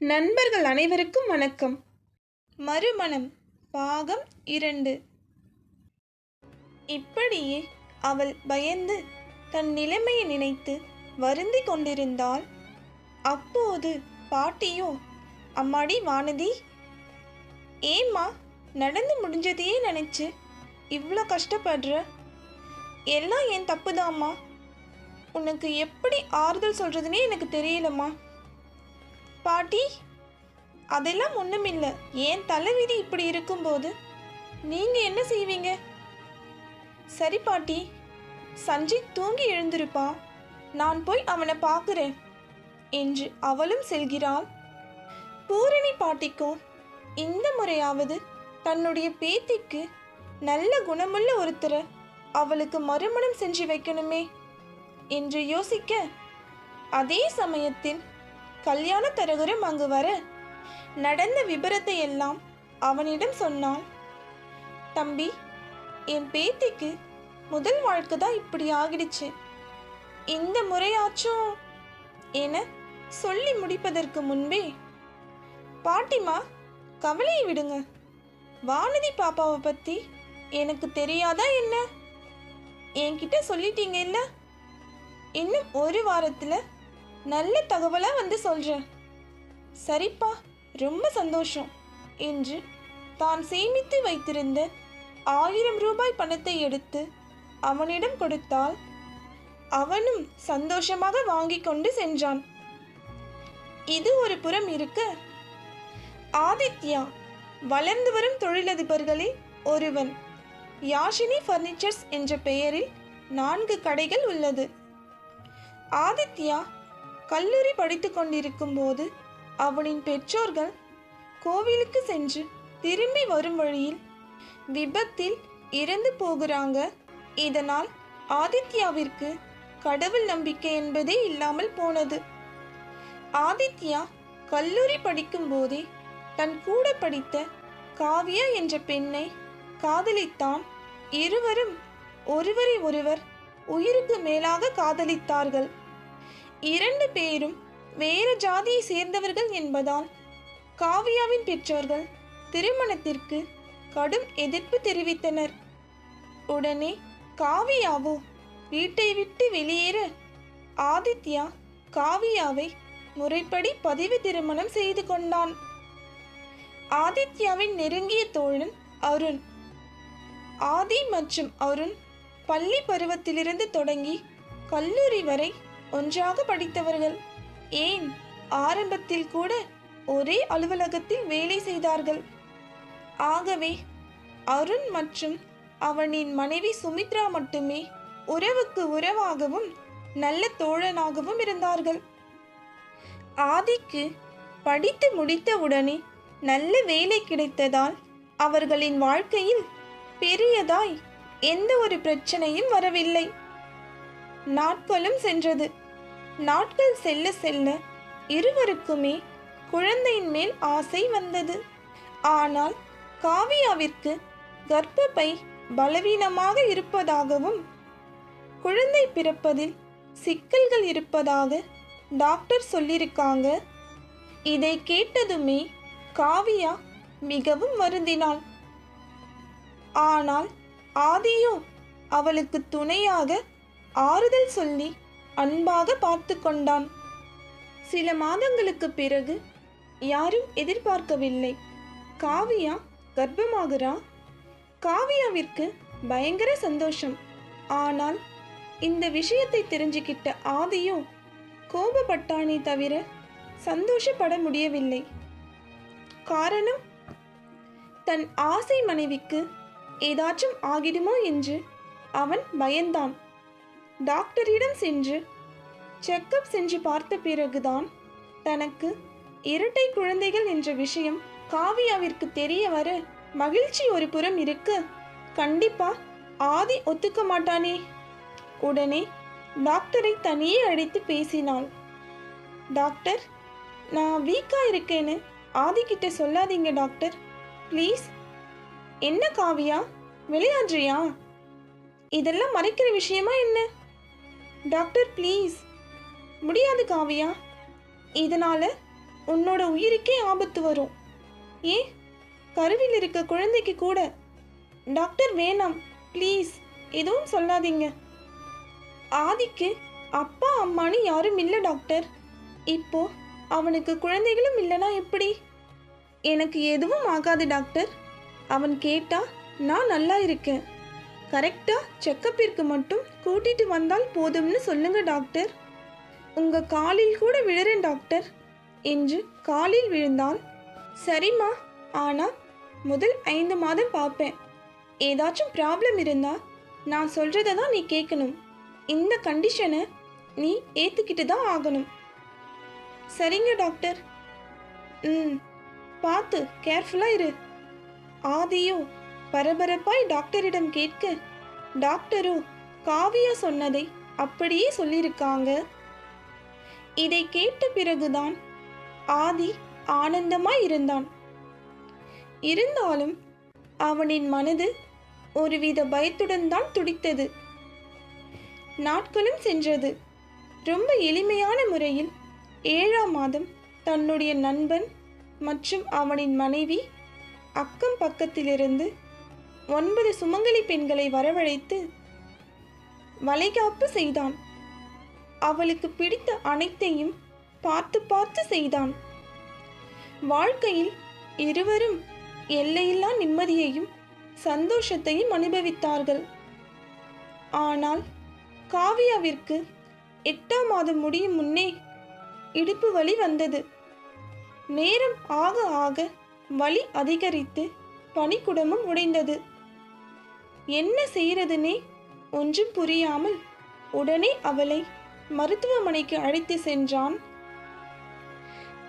நண்பர்கள் அனைவருக்கும் வணக்கம். மறுமணம் பாகம் இரண்டு. இப்படியே அவள் பயந்து தன் நிலைமையை நினைத்து வருந்தி கொண்டிருந்தாள். அப்போது பாட்டியோ அம்மாடி வானதி ஏம்மா நடந்து முடிஞ்சதையே நினைச்சு இவ்வளோ கஷ்டப்படுற? எல்லாம் என் தப்புதாம்மா? உனக்கு எப்படி ஆறுதல் சொல்கிறதுனே எனக்கு தெரியலம்மா. பாட்டி அதெல்லாம் ஒன்றுமில்லை ஏன் தலைவிதி இப்படி இருக்கும்போது? நீங்கள் என்ன செய்வீங்க? சரி பாட்டி சஞ்சித் தூங்கி எழுந்திருப்பா. நான் போய் அவனை பார்க்குறேன் என்று அவளும் செல்கிறாள். பூரணி பாட்டிக்கும் இந்த முறையாவது தன்னுடைய பேத்திக்கு நல்ல குணமுள்ள ஒருத்தரை அவளுக்கு மறுமணம் செஞ்சு வைக்கணுமே என்று யோசிக்க அதே சமயத்தில் கல்யாண தரகரும் அங்கு வர. நடந்த விபரத்தை எல்லாம் அவனிடம் சொன்னாள் தம்பி என் பேத்திக்கு முதல் வாழ்க்கை தான் இப்படி ஆகிடுச்சு. இந்த முறையாச்சும் என சொல்லி முடிப்பதற்கு முன்பே பாட்டிமா கவலையை விடுங்க. வானதி பாப்பாவை பத்தி எனக்கு தெரியாதா என்ன? என்கிட்ட சொல்லிட்டீங்க இல்லை? இன்னும் ஒரு வாரத்துல நல்ல தகவலாக வந்து சொல்கிறேன் சரிப்பா ரொம்ப சந்தோஷம் என்று தான் சேமித்து வைத்திருந்த ஆயிரம் ரூபாய் பணத்தை எடுத்து அவனிடம் கொடுத்தால் அவனும் சந்தோஷமாக வாங்கிக் கொண்டு சென்றான். இது ஒரு புறம் இருக்க ஆதித்யா வளர்ந்து வரும் தொழிலதிபர்களில் ஒருவன். யாஷினி ஃபர்னிச்சர்ஸ் என்ற பெயரில் நான்கு கடைகள் உள்ளது. ஆதித்யா கல்லூரி படித்து கொண்டிருக்கும் போது அவனின் பெற்றோர்கள் கோவிலுக்கு சென்று திரும்பி வரும் வழியில் விபத்தில் இறந்து போகிறாங்க. இதனால் ஆதித்யாவிற்கு கடவுள் நம்பிக்கை என்பதே இல்லாமல் போனது. ஆதித்யா கல்லூரி படிக்கும் போதே தன் கூட படித்த காவியா என்ற பெண்ணை காதலித்தான். இருவரும் ஒருவரை ஒருவர் உயிருக்கு மேலாக காதலித்தார்கள். இரண்டு பேரும் வேறு ஜாதியை சேர்ந்தவர்கள் என்பதால் காவியாவின் பெற்றோர்கள் திருமணத்திற்கு கடும் எதிர்ப்பு தெரிவித்தனர். உடனே காவியாவோ வீட்டை விட்டு வெளியேற ஆதித்யா காவியாவை முறைப்படி பதிவு திருமணம் செய்து கொண்டான். ஆதித்யாவின் நெருங்கிய தோழன் அருண் ஆதி மற்றும் அருண் பள்ளி பருவத்திலிருந்து தொடங்கி கல்லூரி வரை ஒன்றாக படித்தவர்கள். ஏன் ஆரம்பத்தில் கூட ஒரே அலுவலகத்தில் வேலை செய்தார்கள்? ஆகவே அருண் மற்றும் அவனின் மனைவி சுமித்ரா மட்டுமே உறவுக்கு உறவாகவும் நல்ல தோழனாகவும் இருந்தார்கள். ஆதிக்கு படித்து முடித்தவுடனே நல்ல வேலை கிடைத்ததால் அவர்களின் வாழ்க்கையில் பெரியதாய் எந்த ஒரு பிரச்சனையும் வரவில்லை. நாட்களும் சென்றது. நாட்கள் செல்ல செல்ல இருவருக்குமே குழந்தையின் மேல் ஆசை வந்தது. ஆனால் காவியாவிற்கு கர்ப்பப்பை பலவீனமாக இருப்பதாகவும் குழந்தை பிறப்பதில் சிக்கல்கள் இருப்பதாக டாக்டர் சொல்லியிருக்காங்க. இதை கேட்டதுமே காவியா மிகவும் வருந்தினாள். ஆனால் ஆதியோ அவளுக்கு துணையாக ஆறுதல் சொல்லி அன்பாக பார்த்து கொண்டான். சில மாதங்களுக்கு பிறகு யாரும் எதிர்பார்க்கவில்லை. காவியா கர்ப்பமாகிறா? காவியாவிற்கு பயங்கர சந்தோஷம். ஆனால் இந்த விஷயத்தை தெரிஞ்சுக்கிட்ட ஆதியும் கோபப்பட்டானே தவிர சந்தோஷப்பட முடியவில்லை. காரணம் தன் ஆசை மனைவிக்கு ஏதாச்சும் ஆகிடுமோ என்று அவன் பயந்தான். டாக்டரிடம் சென்று செக்கப் செஞ்சு பார்த்த பிறகுதான் தனக்கு இரட்டை குழந்தைகள் என்ற விஷயம் காவியாவிற்கு தெரிய வர மகிழ்ச்சி ஒரு புறம் இருக்கு. கண்டிப்பா ஆதி ஒத்துக்க மாட்டானே. உடனே டாக்டரை தனியே அழைத்து பேசினாள். டாக்டர் நான் வீக்கா இருக்கேன்னு ஆதி கிட்ட சொல்லாதீங்க டாக்டர். ப்ளீஸ். என்ன காவியா? விளையாடுறியா இதெல்லாம் மறைக்கிற விஷயமா என்ன? Doctor please. முடியாது காவியா. இதனால் உன்னோட உயிருக்கே ஆபத்து வரும். ஏன் கருவில் இருக்க குழந்தைக்கு கூட. டாக்டர் வேணாம். ப்ளீஸ். எதுவும் சொல்லாதீங்க. ஆதிக்கு அப்பா அம்மான்னு யாரும் இல்லை டாக்டர். இப்போ அவனுக்கு குழந்தைகளும் இல்லைனா எப்படி? எனக்கு எதுவும் ஆகாது டாக்டர். அவன் கேட்டா நான் நல்லா இருக்கேன். கரெக்டாக செக்கப்பிற்கு மட்டும் கூட்டிட்டு வந்தால் போதும்னு சொல்லுங்க டாக்டர். உங்கள் காலில் கூட விழுறேன் டாக்டர். என்று காலில் விழுந்தால் சரிம்மா ஆனால் முதல் ஐந்து மாதம் பார்ப்பேன். ஏதாச்சும் ப்ராப்ளம் இருந்தால் நான் சொல்கிறத தான் நீ கேட்கணும். இந்த கண்டிஷனை நீ ஏற்றுக்கிட்டு தான் ஆகணும். சரிங்க டாக்டர். ம் பார்த்து கேர்ஃபுல்லாக இரு. ஆதியோ பரபரப்பாய் டாக்டரிடம் கேட்க டாக்டரோ காவியா சொன்னதை அப்படியே சொல்லியிருக்காங்க. இதை கேட்ட பிறகுதான் ஆதி ஆனந்தமாய் இருந்தான். இருந்தாலும் அவனின் மனது ஒருவித பயத்துடன் தான் துடித்தது. நாட்களும் சென்றது. ரொம்ப எளிமையான முறையில் ஏழாம் மாதம் தன்னுடைய நண்பன் மற்றும் அவனின் மனைவி அக்கம் பக்கத்திலிருந்து ஒன்பது சுமங்கலி பெண்களை வரவழைத்து வளைகாப்பு செய்தான். அவளுக்கு பிடித்த அனைத்தையும் பார்த்து பார்த்து செய்தான். வாழ்க்கையில் இருவரும் எல்லையில்லா நிம்மதியையும் சந்தோஷத்தையும் அனுபவித்தார்கள். ஆனால் காவியாவிற்கு எட்டாம் மாதம் முடியும் முன்னே இடுப்பு வலி வந்தது. நேரம் ஆக ஆக வலி அதிகரித்து பனிக்குடமும் உடைந்தது. என்ன செய்யறதுனே ஒன்றும் புரியாமல் உடனே அவளை மருத்துவமனைக்கு அழைத்து சென்றான்.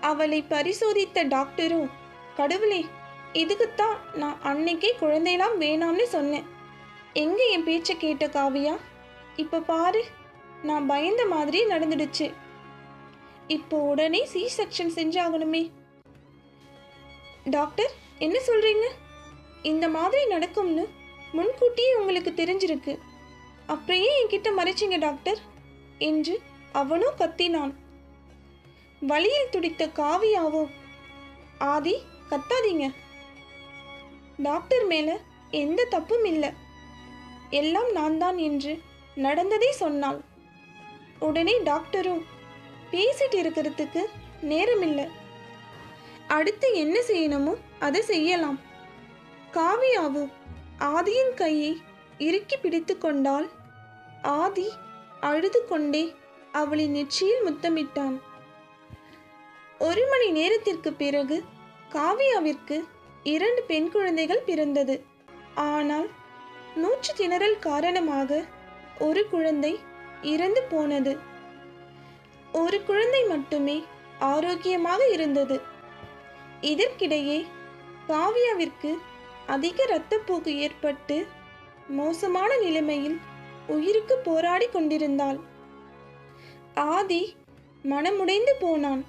அவளை பரிசோதித்த டாக்டரோ கடவுளே இதுக்குத்தான் நான் அன்னைக்கே குழந்தையெல்லாம் வேணாம்னு சொன்னேன். எங்க என் பேச்சை கேட்ட காவியா? இப்ப பாரு நான் பயந்த மாதிரி நடந்துடுச்சு. இப்போ உடனே சி செக்ஷன் செஞ்சாகணுமே. டாக்டர் என்ன சொல்றீங்க? இந்த மாதிரி நடக்கும்னு முன்கூட்டியே உங்களுக்கு தெரிஞ்சிருக்கு. அப்புறம் ஏன் என்கிட்ட மறைச்சிங்க டாக்டர் என்று அவனோ கத்தினான். வழியில் துடித்த காவியாவோ ஆதி கத்தாதீங்க. டாக்டர் மேல எந்த தப்பும் இல்லை. எல்லாம் நான் தான் என்று நடந்ததை சொன்னாள். உடனே டாக்டரும் பேசிட்டு இருக்கிறதுக்கு நேரமில்லை. அடுத்து என்ன செய்யணுமோ அதை செய்யலாம். காவியாவு ஆதியின் கையை இறுக்கி பிடித்து கொண்டால் ஆதி அழுது கொண்டே அவளின் நெற்றியில் முத்தமிட்டான். ஒரு மணி நேரத்திற்கு பிறகு காவியாவிற்கு இரண்டு பெண் குழந்தைகள் பிறந்தது. ஆனால் மூச்சு திணறல் காரணமாக ஒரு குழந்தை இறந்து போனது. ஒரு குழந்தை மட்டுமே ஆரோக்கியமாக இருந்தது. இதற்கிடையே காவியாவிற்கு அதிக இரத்தப்போக்கு ஏற்பட்டு மோசமான நிலைமையில் உயிருக்கு போராடி கொண்டிருந்தாள். ஆதி மனமுடைந்து போனான்.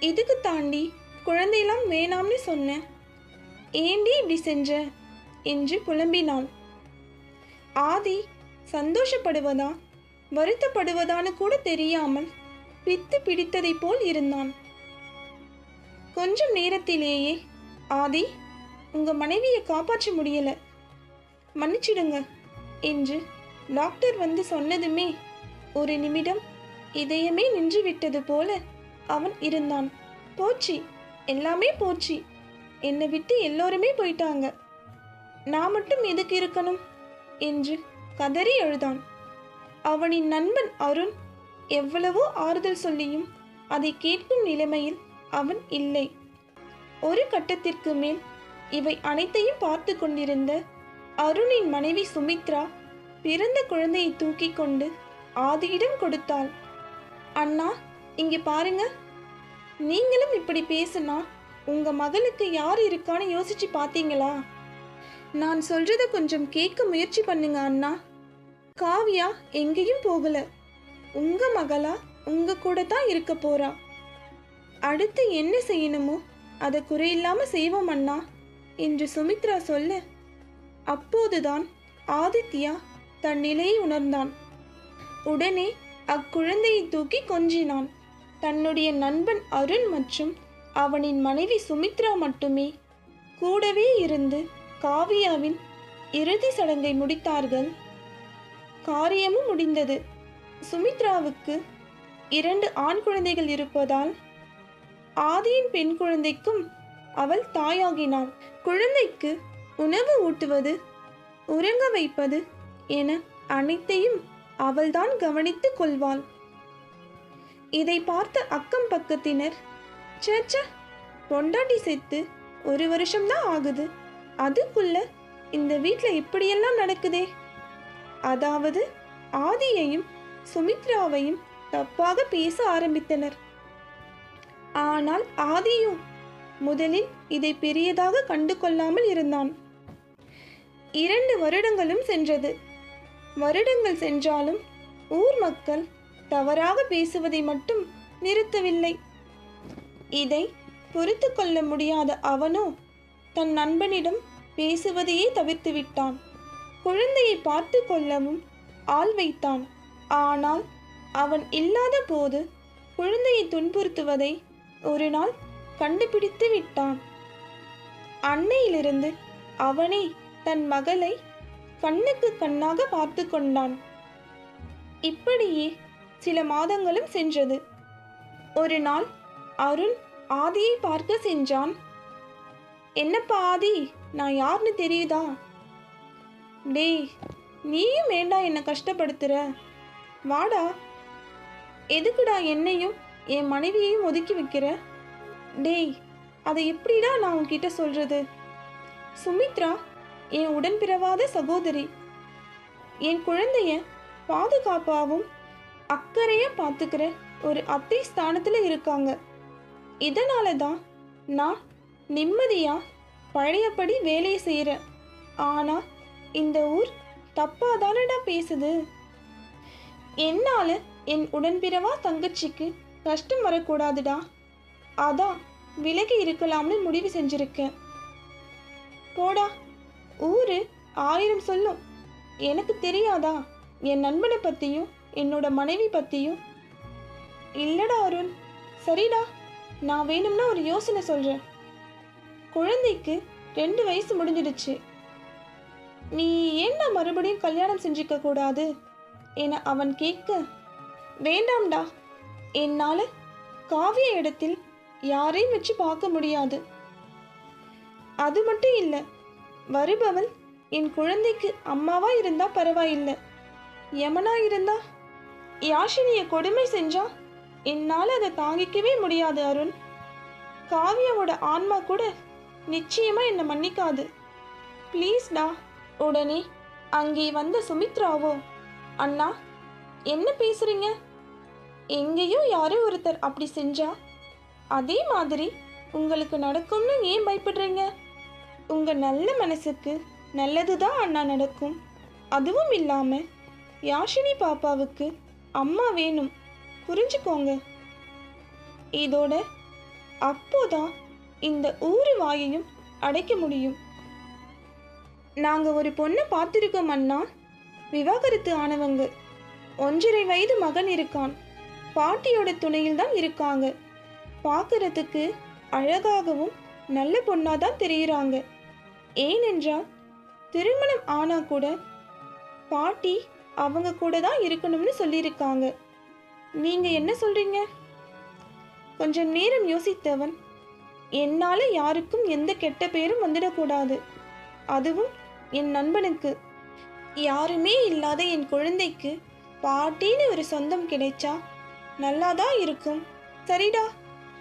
இதுக்கு தாண்டி குழந்தையெல்லாம் வேணாம்னு சொன்னேன் ஏண்டி இப்படி செஞ்ச? என்று புலம்பினான் ஆதி சந்தோஷப்படுவதா வருத்தப்படுவதான்னு கூட தெரியாமல் பித்து பிடித்ததைப் போல் இருந்தான். கொஞ்சம் நேரத்திலேயே ஆதி உங்கள் மனைவியை காப்பாற்ற முடியலை. மன்னிச்சிடுங்க. என்று டாக்டர் வந்து சொன்னதுமே ஒரு நிமிடம் இதயமே நின்று விட்டது போல அவன் இருந்தான். போச்சு எல்லாமே போச்சு. என்னை விட்டு எல்லோருமே போயிட்டாங்க. நான் மட்டும் எதுக்கு இருக்கணும்? என்று கதறி அழுதான் அவனின் நண்பன் அருண் எவ்வளவோ ஆறுதல் சொல்லியும் அதை கேட்கும் நிலைமையில் அவன் இல்லை. ஒரு கட்டத்திற்கு மேல் இவை அனைத்தையும் பார்த்து கொண்டிருந்த அருணின் மனைவி சுமித்ரா பிறந்த குழந்தையை தூக்கி கொண்டு ஆதியிடம் கொடுத்தாள். அண்ணா இங்கே பாருங்க. நீங்களும் இப்படி பேசுனா உங்க மகளுக்கு யார் இருக்கான்னு யோசிச்சு பார்த்தீங்களா? நான் சொல்றத கொஞ்சம் கேட்க முயற்சி பண்ணுங்க அண்ணா. காவியா எங்கேயும் போகல. உங்க மகளா உங்க கூட தான் இருக்க போறா. அடுத்து என்ன செய்யணுமோ அதை குறையில்லாம செய்வோம் அண்ணா. என்று சுமித்ரா சொல்ல அப்போதுதான் ஆதித்யா தன் நிலையை உணர்ந்தான். உடனே அக்குழந்தையை தூக்கி கொஞ்சினான் தன்னுடைய நண்பன் அருண் மற்றும் அவனின் மனைவி சுமித்ரா மட்டுமே கூடவே இருந்து காவியாவின் இறுதி சடங்கை முடித்தார்கள். காரியமும் முடிந்தது. சுமித்ராவுக்கு இரண்டு ஆண் குழந்தைகள் இருப்பதால் ஆதியின் பெண் குழந்தைக்கும் அவள் தாயாகினாள். குழந்தைக்கு உணவு ஊட்டுவது உறங்க வைப்பது என அனைத்தையும் அவள்தான் கவனித்துக் கொள்வாள். இதை பார்த்த அக்கம் பக்கத்தினர் சேச்ச பொண்டாட்டி செத்து ஒரு வருஷம்தான் ஆகுது. அதுக்குள்ள இந்த வீட்டில் இப்படியெல்லாம் நடக்குதே? அதாவது ஆதியையும் சுமித்ராவையும் தப்பாக பேச ஆரம்பித்தனர். ஆனால் ஆதியும் முதலில் இதை பெரியதாக கண்டு கொள்ளாமல் இருந்தான். இரண்டு வருடங்களும் சென்றது. வருடங்கள் சென்றாலும் ஊர் மக்கள் தவறாக பேசுவதை மட்டும் நிறுத்தவில்லை. இதை பொறுத்து கொள்ள முடியாத அவனோ தன் நண்பனிடம் பேசுவதையே தவிர்த்து விட்டான். குழந்தையை பார்த்து கொள்ளவும் ஆள் வைத்தான். ஆனால் அவன் இல்லாத போது குழந்தையை துன்புறுத்துவதை ஒரு நாள் கண்டுபிடித்து விட்டான். அன்னையிலிருந்து அவனே தன் மகளை கண்ணுக்கு கண்ணாக பார்த்து கொண்டான். இப்படியே சில மாதங்களும் சென்றது. ஒரு நாள் அருண் ஆதியை பார்க்க சென்றான். என்னப்பா ஆதி நான் யாருன்னு தெரியுதா? டேய் நீயும் வேண்டா என்னை கஷ்டப்படுத்துற. வாடா. எதுக்குடா என்னையும் என் மனைவியையும் ஒதுக்கி வைக்கிற? டேய் அதை எப்படிடா நான் உன்கிட்ட சொல்றது? சுமித்ரா என் உடன்பிறவாத சகோதரி. என் குழந்தைய பாதுகாப்பாகவும் அக்கறையா பார்த்துக்கிற ஒரு அத்தை ஸ்தானத்தில் இருக்காங்க. இதனால தான் நான் நிம்மதியா பழையபடி வேலையை செய்கிறேன் ஆனால் இந்த ஊர் தப்பாக தானடா பேசுது? என்னால் என் உடன்பிறவா தங்கச்சிக்கு கஷ்டம் வரக்கூடாதுடா. அதான் விலகி இருக்கலாம்னு முடிவு செஞ்சிருக்கேன். போடா ஊரு ஆயிரம் சொல்லும். எனக்கு தெரியாதா? என் நண்பனை பத்தியும் என்னோட மனைவி பத்தியும்? இல்லடா அருண் சரிடா நான் வேணும்னா ஒரு யோசனை சொல்றேன். குழந்தைக்கு ரெண்டு வயசு முடிஞ்சிடுச்சு. நீ ஏன்டா மறுபடியும் கல்யாணம் செஞ்சுக்க கூடாது? என அவன் கேட்க வேண்டாம்டா. என்னால காவிய இடத்தில் யாரையும் வச்சு பார்க்க முடியாது. அது மட்டும் இல்லை வருபவள் என் குழந்தைக்கு அம்மாவா இருந்தா பரவாயில்லை. யமனா இருந்தா யாஷினிய கொடுமை செஞ்சா என்னால் அதை தாங்கிக்கவே முடியாது அருண். காவியாவோட ஆன்மா கூட நிச்சயமா என்னை மன்னிக்காது. ப்ளீஸ்டா உடனே அங்கே வந்த சுமித்ராவோ அண்ணா என்ன பேசுறீங்க? எங்கேயோ யாரோ ஒருத்தர் அப்படி செஞ்சா அதே மாதிரி உங்களுக்கு நடக்கும்னு ஏன் பயப்படுறீங்க? உங்கள் நல்ல மனசுக்கு நல்லதுதான் அண்ணா நடக்கும். அதுவும் இல்லாமல் யாஷினி பாப்பாவுக்கு அம்மா வேணும். புரிஞ்சுக்கோங்க. இதோட அப்போதான் இந்த ஊரு வாயையும் அடைக்க முடியும். நாங்கள் ஒரு பொண்ணை பார்த்துருக்கோம் அண்ணா. விவாகரத்து ஆனவங்க. ஒன்றரை வயது மகன் இருக்கான். பாட்டியோட துணையில் தான் இருக்காங்க. பார்க்கறதுக்கு அழகாகவும் நல்ல பொண்ணாக தான் தெரிகிறாங்க ஏனென்றால் திருமணம் ஆனால் கூட பாட்டி அவங்க கூட தான் இருக்கணும்னு சொல்லியிருக்காங்க. நீங்கள் என்ன சொல்கிறீங்க கொஞ்சம் நேரம் யோசித்தவன் என்னால் யாருக்கும் எந்த கெட்ட பேரும் வந்துடக்கூடாது. அதுவும் என் நண்பனுக்கு. யாருமே இல்லாத என் குழந்தைக்கு பாட்டின்னு ஒரு சொந்தம் கிடைச்சா நல்லாதான் இருக்கும். சரிடா.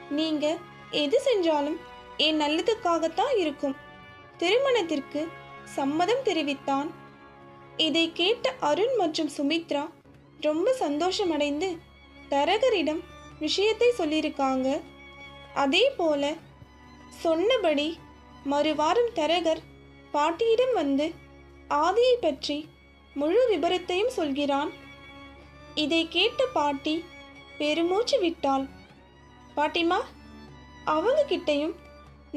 நீங்க எது செஞ்சாலும் என் நல்லதுக்காகத்தான் இருக்கும். திருமணத்திற்கு சம்மதம் தெரிவித்தான். இதை கேட்ட அருண் மற்றும் சுமித்ரா ரொம்ப சந்தோஷமடைந்து தரகரிடம் விஷயத்தை சொல்லியிருக்காங்க. அதே போல சொன்னபடி மறுவாரம் தரகர் பாட்டியிடம் வந்து ஆதியை பற்றி முழு விபரத்தையும் சொல்கிறான். இதை கேட்ட பாட்டி பெருமூச்சு விட்டாள். பாட்டிமா அவங்க கிட்டையும்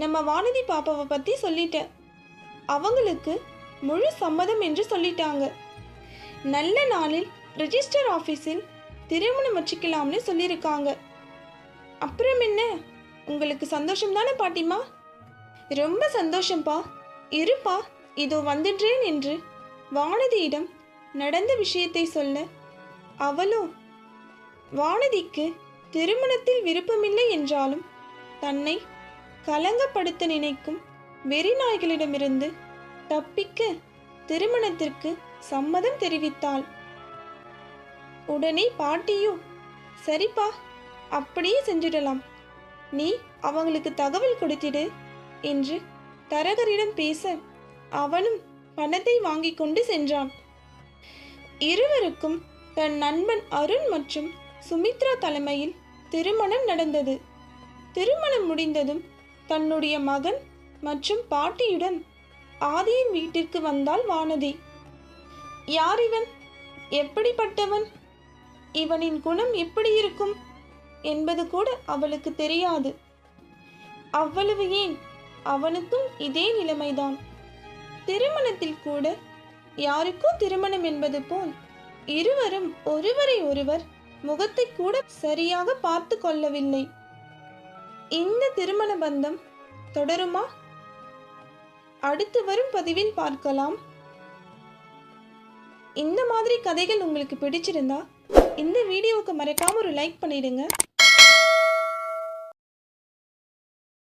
நம்ம வானதி பாப்பாவை பற்றி சொல்லிட்டேன். அவங்களுக்கு முழு சம்மதம் என்று சொல்லிட்டாங்க. நல்ல நாளில் ரெஜிஸ்டர் ஆஃபீஸில் திருமணம் வச்சுக்கலாம்னு சொல்லியிருக்காங்க. அப்புறம் என்ன? உங்களுக்கு சந்தோஷம் தானே பாட்டிமா ரொம்ப சந்தோஷம்ப்பா இருப்பா இதோ வந்துடுறேன் என்று வானதியிடம் நடந்த விஷயத்தை சொல்ல அவளோ வானதிக்கு திருமணத்தில் விருப்பமில்லை என்றாலும் தன்னை கலங்கப்படுத்த நினைக்கும் வெறிநாய்களிடமிருந்து தப்பிக்க திருமணத்திற்கு சம்மதம் தெரிவித்தாள். உடனே பாட்டியும் சரிப்பா அப்படியே செஞ்சிடலாம். நீ அவங்களுக்கு தகவல் கொடுத்திடு என்று தரகரிடம் பேச அவனும் பணத்தை வாங்கிக் கொண்டு சென்றான். இருவருக்கும் தன் நண்பன் அருண் மற்றும் சுமித்ரா தலைமையில் திருமணம் நடந்தது. திருமணம் முடிந்ததும் தன்னுடைய மகன் மற்றும் பாட்டியுடன் ஆதியின் வீட்டிற்கு வந்தாள் வானதி. யார் இவன் எப்படிப்பட்டவன்? இவனின் குணம் எப்படி இருக்கும்? என்பது கூட அவளுக்கு தெரியாது. அவ்வளவு ஏன்? அவனுக்கும் இதே நிலைமைதான். திருமணத்தில் கூட யாருக்கும் திருமணம் என்பது போல் இருவரும் ஒருவரை ஒருவர் முகத்தை கூட சரியாக பார்த்து கொள்ளவில்லை. இந்த திருமண பந்தம்? தொடருமா? அடுத்து வரும் பதிவில் பார்க்கலாம். இந்த மாதிரி கதைகள் உங்களுக்கு பிடிச்சிருந்தா இந்த வீடியோவுக்கு மறக்காம ஒரு லைக் பண்ணிடுங்க.